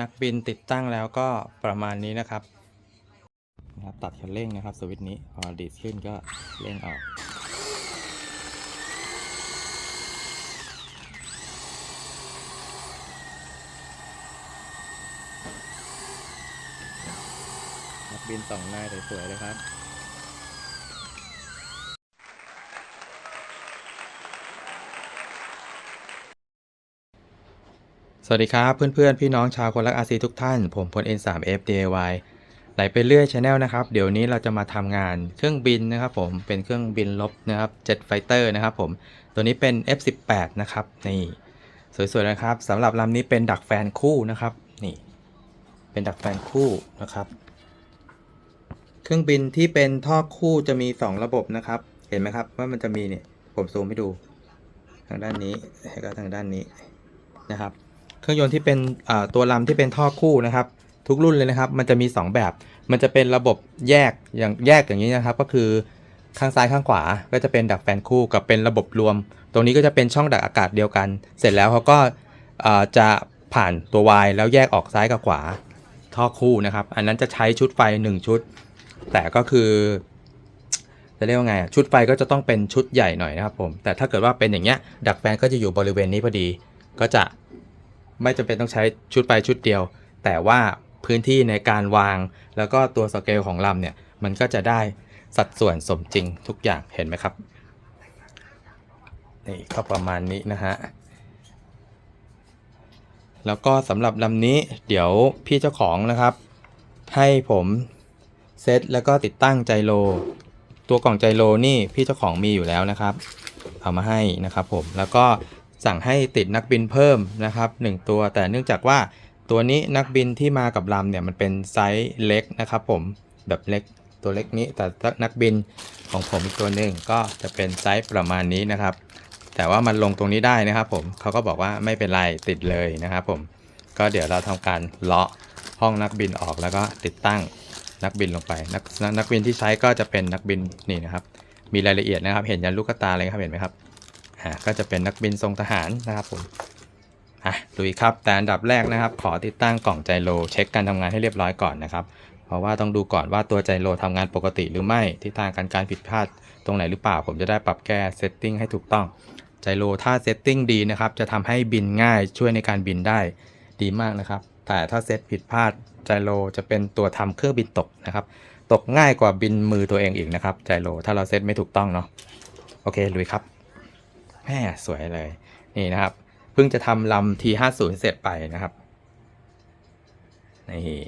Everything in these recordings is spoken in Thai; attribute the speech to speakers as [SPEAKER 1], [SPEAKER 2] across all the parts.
[SPEAKER 1] นักบินติดตั้งแล้วก็ประมาณนี้นะครับนะครับตัดคันเร่งนะครับสวิตช์นี้พอดีดขึ้นก็เร่งออกนักบินสองนายสวยๆเลยครับ สวัสดีครับเพื่อนๆ พี่น้องชาวคนรักอาซีทุกท่าน ผมพล N3F DIY ไหลไปเรื่อยชาแนลนะครับ เดี๋ยวนี้เราจะมาทำงานเครื่องบินนะครับผมเป็นเครื่องบินลบนะครับ Jet Fighter นะครับผมตัวนี้เป็น F18 นะครับนี่สวยๆนะครับสำหรับลำนี้เป็นดักแฟนคู่นะครับนี่เป็นดักแฟนคู่นะครับ เครื่องบินที่เป็นท่อคู่จะมี 2 ระบบนะครับ เห็นไหมครับว่ามันจะมีเนี่ยผมซูมให้ดู ทางด้านนี้แล้วก็ทางด้านนี้นะครับ เครื่องยนต์ที่เป็นตัวลำที่เป็นท่อคู่นะครับ ทุกรุ่นเลยนะครับ มันจะมี 2 แบบ มันจะเป็นระบบแยกอย่างแยกอย่างนี้นะครับ ก็คือข้างซ้ายข้างขวาก็จะเป็นดักแฟนคู่กับเป็นระบบรวม ตรงนี้ก็จะเป็นช่องดักอากาศเดียวกัน เสร็จแล้วเขาก็จะผ่านตัว Y แล้วแยกออกซ้ายกับขวาท่อคู่นะครับ อันนั้นจะใช้ชุดไฟ 1 ชุด แต่ก็คือจะเรียกว่าไงชุดไฟก็จะต้องเป็นชุดใหญ่หน่อยนะครับผมแต่ถ้าเกิดว่าเป็นอย่างเงี้ยดักแฟนก็จะอยู่บริเวณนี้พอดี ก็จะ ไม่จำเป็นต้องใช้ชุดไฟชุดเดียว แต่ว่าพื้นที่ในการวาง แล้วก็ตัวสเกลของลำเนี่ย มันก็จะได้สัดส่วนสมจริงทุกอย่างเห็นไหมครับ นี่ก็ประมาณนี้นะฮะ แล้วก็สำหรับลำนี้เดี๋ยวพี่เจ้าของนะครับ ให้ผมเซตแล้วก็ติดตั้งไจโรตัวกล่องไจโรนี่พี่เจ้าของมีอยู่แล้วนะครับ เอามาให้นะครับผมแล้วก็ สั่งให้ติดนักบินเพิ่มนะครับ 1 ตัว แต่เนื่องจากว่าตัวนี้นักบินที่มากับลำเนี่ยมันเป็นไซส์เล็กนะครับผมแบบเล็กตัวเล็กนี้แต่นักบินของผมอีกตัวหนึ่งก็จะเป็นไซส์ประมาณนี้นะครับ แต่ว่ามันลงตรงนี้ได้นะครับผมเขาก็บอกว่าไม่เป็นไรติดเลยนะครับผมก็เดี๋ยวเราทำการเลาะห้องนักบินออกแล้วก็ติดตั้งนักบินลงไปนักนักนักบินที่ใช้ก็จะเป็นนักบินนี่นะครับ มีรายละเอียดนะครับ เห็นยันลูกตาเลยครับเห็นไหมครับ อ่าก็จะเป็นนักบินทรงทหารนะครับผมอะลุยครับแต่อันดับแรกนะครับ ขอติดตั้งกล่องไจโรเช็คการทำงานให้เรียบร้อยก่อนนะครับ เพราะว่าต้องดูก่อนว่าตัวไจโรทำงานปกติหรือไม่ทิศทางการการผิดพลาดตรงไหนหรือเปล่า ผมจะได้ปรับแก้เซตติ้งให้ถูกต้องไจโรถ้าเซตติ้งดีนะครับจะทำให้บินง่ายช่วยในการบินได้ดีมากนะครับ แต่ถ้าเซตผิดพลาดไจโรจะเป็นตัวทำเครื่องบินตกนะครับ ตกง่ายกว่าบินมือตัวเองอีกนะครับไจโรถ้าเราเซตไม่ถูกต้องเนาะโอเคลุยครับ แม่สวยเลย นี่นะครับ เพิ่งจะทำลำ T50 เสร็จไปนะครับ นี่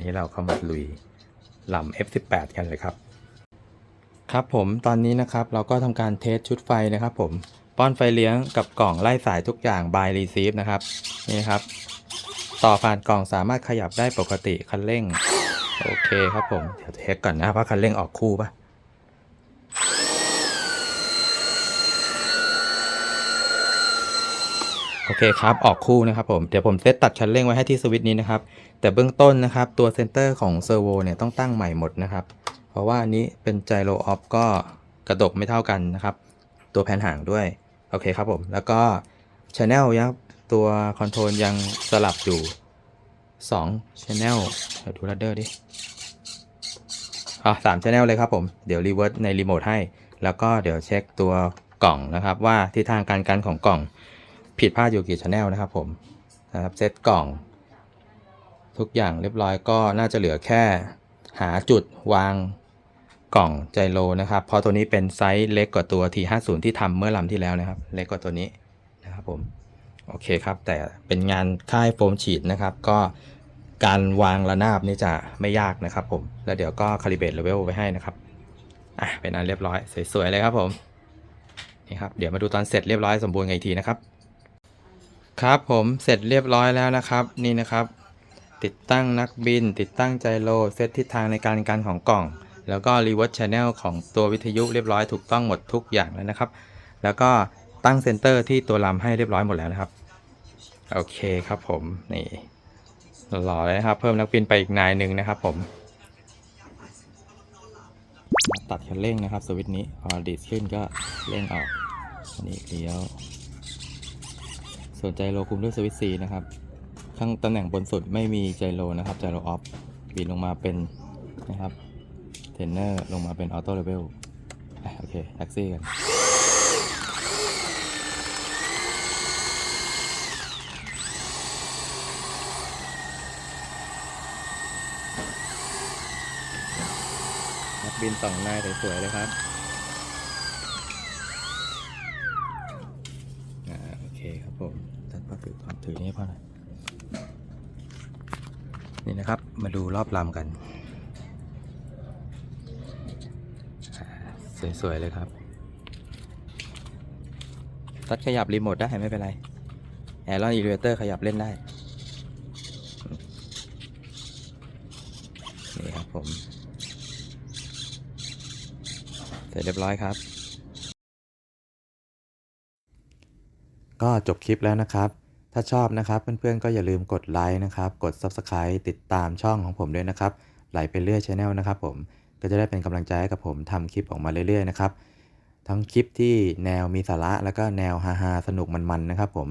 [SPEAKER 1] นี้เราเข้ามาลุยลำ F18 กันเลยครับ ครับผมตอนนี้นะครับเราก็ทำการเทสชุดไฟนะครับ ผมป้อนไฟเลี้ยงกับกล่องไล่สายทุกอย่าง by receive นะครับ นี่ครับ ต่อผ่านกล่องสามารถขยับได้ปกติคันเร่ง โอเคครับผม เดี๋ยวเทสก่อนนะว่าคันเร่งออกคู่ป่ะ โอเคครับ ออกคู่นะครับผมเดี๋ยวผมเซตตัดคันเร่งไว้ให้ที่สวิตช์นี้นะครับ แต่เบื้องต้นนะครับตัวเซนเตอร์ของเซอร์โวเนี่ยต้องตั้งใหม่หมดนะครับ เพราะว่าอันนี้เป็นไจโรออฟก็กระดกไม่เท่ากันนะครับ ตัวแผ่นห่างด้วย โอเคครับผม แล้วก็ช n แนลยังตัวคอนโทรลยังสลับอยู่2 Channel เดี๋ยวดูรัดเดอร์ดิอะสาม Channel เลยครับผม เดี๋ยวรีเวิร์สในรีโมทให้ แล้วก็เดี๋ยวเช็คตัวกล่องนะครับ ว่าทิศทางการกันของกล่อง ผิดพลาดอยู่กี่ Channel นะครับผมนะครับเซตกล่อง ทุกอย่างเรียบร้อยก็น่าจะเหลือแค่หาจุดวางกล่องไจโรนะครับ เพราะตัวนี้เป็นไซส์เล็กกว่าตัว T50 ที่ทำเมื่อลำที่แล้วนะครับ เล็กกว่าตัวนี้นะครับผมโอเคครับ แต่เป็นงานค่ายโฟมฉีดนะครับ ก็การวางระนาบนี่จะไม่ยากนะครับผม แล้วเดี๋ยวก็คาลิเบตเลเวลไว้ให้นะครับอะเป็นอันเรียบร้อย สวยๆเลยครับผมนี่ครับเดี๋ยวมาดูตอนเสร็จเรียบร้อยสมบูรณ์กันอีกทีนะครับ ครับผมเสร็จเรียบร้อยแล้วนะครับ นี่นะครับ ติดตั้งนักบิน ติดตั้งไจโรเซตทิศทางในการการของกล่อง แล้วก็รีเวิร์สชแนลของตัววิทยุเรียบร้อยถูกต้องหมดทุกอย่างแล้วนะครับ แล้วก็ตั้งเซนเตอร์ที่ตัวลำให้เรียบร้อยหมดแล้วนะครับ โอเคครับผมนี่หล่อเลยนะครับเพิ่มนักบินไปอีกนายหนึ่งนะครับผมตัดคันเร่งนะครับสวิตช์นี้พอดีดขึ้นก็เร่งออกอันนี้เลี้ยว สนใจโลคุมด้วยสวิตช์ C นะครับ ข้างตำแหน่งบนสุดไม่มีไจโรนะครับไจโรออฟบินลงมาเป็นนะครับเทรนเนอร์ลงมาเป็นออโต้เลเวลโอเคแท็กซี่กันนักบินสองนายสวยๆเลยครับอ่าโอเคครับผมท่านพ่อถือความถือนี่ให้พ่อหน่อยนี่นะครับ มาดูรอบลำกันอ่าสวย ๆ เลยครับ ตัดขยับรีโมทได้ไม่เป็นไร แอร์รอนอีเลเตอร์ขยับเล่นได้ นี่ครับผม เสร็จเรียบร้อยครับ ก็จบคลิปแล้วนะครับ ถ้าชอบนะครับเพื่อนๆก็อย่าลืมกดไลค์นะครับ กด Subscribe ติดตามช่องของผมด้วยนะครับ ไหลไปเรื่อยช anel นะครับผม ก็จะได้เป็นกำลังใจให้กับผมทำคลิปออกมาเรื่อยๆนะครับ ทั้งคลิปที่แนวมีสาระแล้วก็แนวฮาๆสนุกมันๆนะครับผม